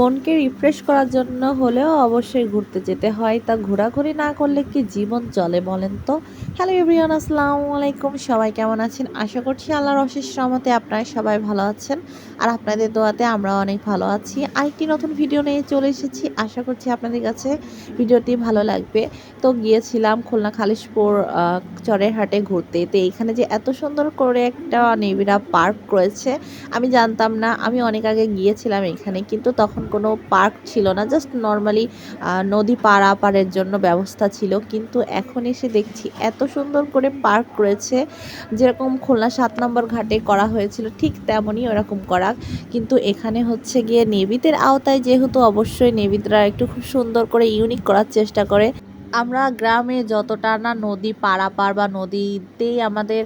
মনকে রিফ্রেশ করার জন্য হলেও অবশ্যই ঘুরতে যেতে হয়। তা ঘোরাঘুরি না করলে কি জীবন চলে বলেন তো? হ্যালো এভরিওয়ান আসসালামু আলাইকুম। সবাই কেমন আছেন? আশা করছি আল্লাহর অশেষ রহমতে আপনারা সবাই ভালো আছেন। আর আপনাদের দোয়াতে আমরা অনেক ভালো আছি। আরেকটি নতুন ভিডিও নিয়ে চলে এসেছি। আশা করছি আপনাদের কাছে ভিডিওটি ভালো লাগবে। তো গিয়েছিলাম খুলনা খালিশপুর চরের হাটে ঘুরতে। তো এখানে যে এত সুন্দর করে একটা নিবিড়া পার্ক রয়েছে, আমি জানতাম না। আমি অনেক আগে গিয়েছিলাম এখানে। কিন্তু তখন কোনো পার্ক ছিল না জাস্ট নর্মালি নদী পারাপারের জন্য ব্যবস্থা ছিল। কিন্তু এখন এসে দেখছি এত সুন্দর করে পার্ক রয়েছে, যেরকম খুলনা সাত নম্বর ঘাটে করা হয়েছিল, ঠিক তেমনই ওরকম করা। কিন্তু এখানে হচ্ছে গিয়ে নেভিদের আওতায় যেহেতু অবশ্যই নেভিদরা একটু খুব সুন্দর করে ইউনিক করার চেষ্টা করে। আমরা গ্রামে যতটা না নদী পারাপার বা নদীতেই আমাদের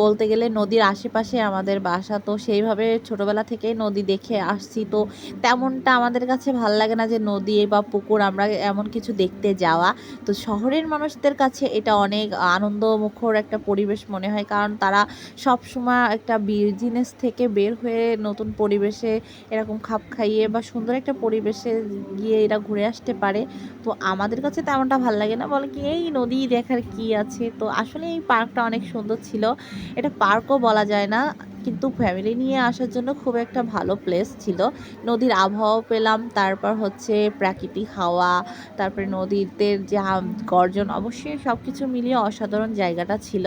বলতে গেলে নদীর আশেপাশে আমাদের বাসা, তো সেইভাবে ছোটবেলা থেকেই নদী দেখে আসছি। তো তেমনটা আমাদের কাছে ভালো লাগে না যে নদী বা পুকুর আমরা এমন কিছু দেখতে যাওয়া। তো শহরের মানুষদের কাছে এটা অনেক আনন্দমুখর একটা পরিবেশ মনে হয়, কারণ তারা সব সময় একটা বিজনেস থেকে বের হয়ে নতুন পরিবেশে এরকম খাপ খাইয়ে বা সুন্দর একটা পরিবেশে গিয়ে এরা ঘুরে আসতে পারে। তো আমাদের কাছে তেমনটা ভালো লাগে না। বলে কি, এই নদী দেখার কি আছে? তো আসলে এই পার্কটা অনেক সুন্দর ছিল। এটা পার্কও বলা যায় না, কিন্তু ফ্যামিলি নিয়ে আসার জন্য খুব একটা ভালো প্লেস ছিল। নদীর আবহাওয়াও পেলাম, তারপর হচ্ছে প্রাকৃতিক হাওয়া, তারপরে নদীতে যে গর্জন, অবশ্যই সব কিছু মিলিয়ে অসাধারণ জায়গাটা ছিল।